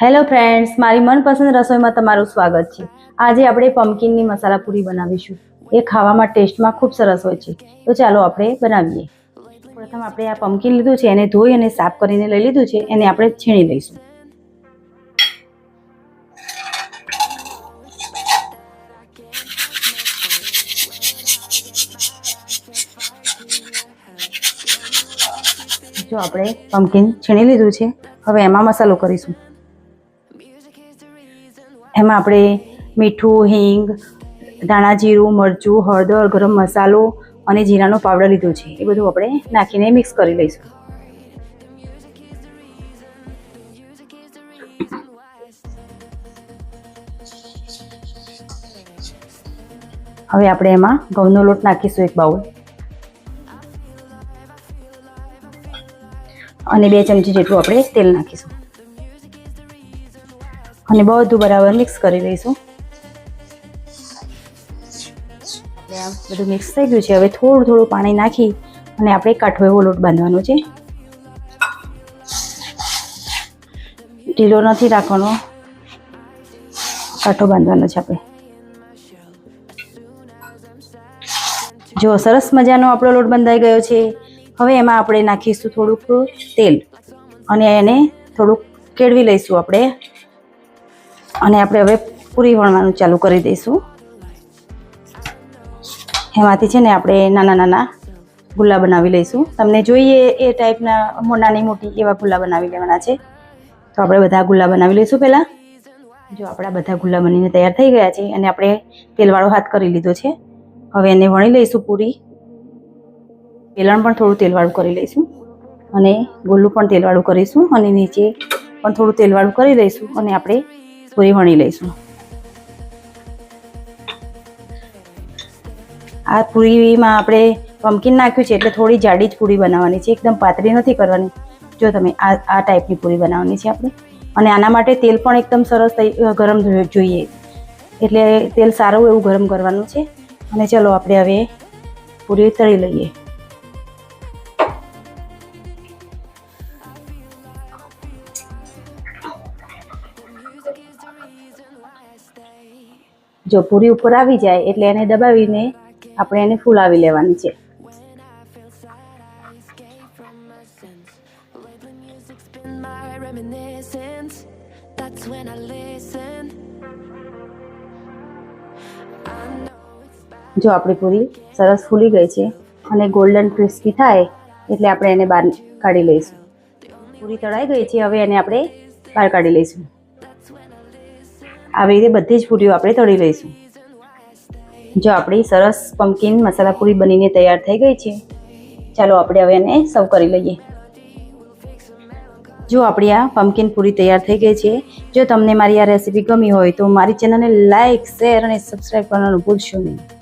Hello friends મારી મનપસંદ રસોઈમાં તમારું સ્વાગત છે. આજે આપણે પમ્પકિનની મસાલા પૂરી બનાવીશું. એ ખાવામાં ટેસ્ટમાં ખૂબ સરસ હોય છે. તો ચાલો આપણે બનાવીએ. પ્રથમ આપણે આ પમ્પકિન લીધું છે, એને ધોઈ અને સાફ કરીને લઈ લીધું છે, એને આપણે છીણી લઈશું. જો આપણે પમ્પકિન છીણી લીધું છે, હવે એમાં મસાલો કરીશું. એમાં આપણે મીઠું, હિંગ, ધાણા જીરું, મરચું, હળદર, ગરમ મસાલો અને જીરાનો પાવડર લીધો છે. એ બધું આપણે નાખીને મિક્સ કરી લઈશું. હવે આપણે એમાં ઘઉંનો લોટ નાખીશું એક બાઉલ. અને બે ચમચી જેટલું આપણે તેલ નાખીશું. અને બધું બરાબર મિક્સ કરી લઈશું. બધું મિક્સ થઈ ગયું છે. હવે થોડું થોડું પાણી નાખી અને આપણે કાઠો એવો લોટ બાંધવાનો છે. ઢીલો નથી રાખવાનો. કાઠો બાંધવાનો છે આપણે. જો સરસ મજાનો આપણો લોટ બંધાઈ ગયો છે. હવે એમાં આપણે નાખીશું થોડુંક તેલ. અને એને થોડુંક કેળવી લઈશું આપણે. અને આપણે હવે પૂરી વણવાનું ચાલુ કરી દઈશું. એમાંથી છે ને આપણે નાના નાના ગુલ્લા બનાવી લઈશું. તમને જોઈએ એ ટાઈપના નાની મોટી એવા ગુલ્લા બનાવી લેવાના છે. તો આપણે બધા ગુલ્લા બનાવી લઈશું પહેલાં. જો આપણા બધા ગુલ્લા બનીને તૈયાર થઈ ગયા છે અને આપણે તેલવાળો હાથ કરી લીધો છે. હવે એને વણી લઈશું પૂરી. પેલણ પણ થોડું તેલવાળું કરી લઈશું. અને ગોલું પણ તેલવાળું કરીશું અને નીચે પણ થોડું તેલવાળું કરી દઈશું અને આપણે પૂરી વણી લઈશું. આ પૂરીમાં આપણે પમ્કિન નાખ્યું છે એટલે થોડી જાડી જ પૂરી બનાવવાની છે, એકદમ પાતળી નથી કરવાની. જો તમે આ આ ટાઈપની પૂરી બનાવવાની છે આપણે. અને આના માટે તેલ પણ એકદમ સરસ ગરમ જોઈએ. એટલે તેલ સારું એવું ગરમ કરવાનું છે. અને ચલો આપણે હવે પૂરી તળી લઈએ. જો પૂરી ઉપર આવી જાય એટલે એને દબાવીને આપણે એને ફૂલાવી લેવાની છે. જો આપણી પૂરી સરસ ફૂલી ગઈ છે અને ગોલ્ડન ક્રિસ્પી થાય એટલે આપણે એને બહાર કાઢી લઈશું પૂરી તળાઈ ગઈ છે, હવે એને આપણે બહાર કાઢી લઈશું આવી રીતે બધી જ પૂરીઓ આપણે તળી લઈશું. જો આપણી સરસ પમ્પકિન મસાલા પૂરી બનીને તૈયાર થઈ ગઈ છે, ચાલો આપણે હવે એને સર્વ કરી લઈએ. જો આપણી આ પમ્પકિન પૂરી તૈયાર થઈ ગઈ છે, જો તમને મારી આ રેસીપી ગમી હોય તો મારી ચેનલને લાઇક શેર અને સબસ્ક્રાઈબ કરવાનું ભૂલશો નહીં.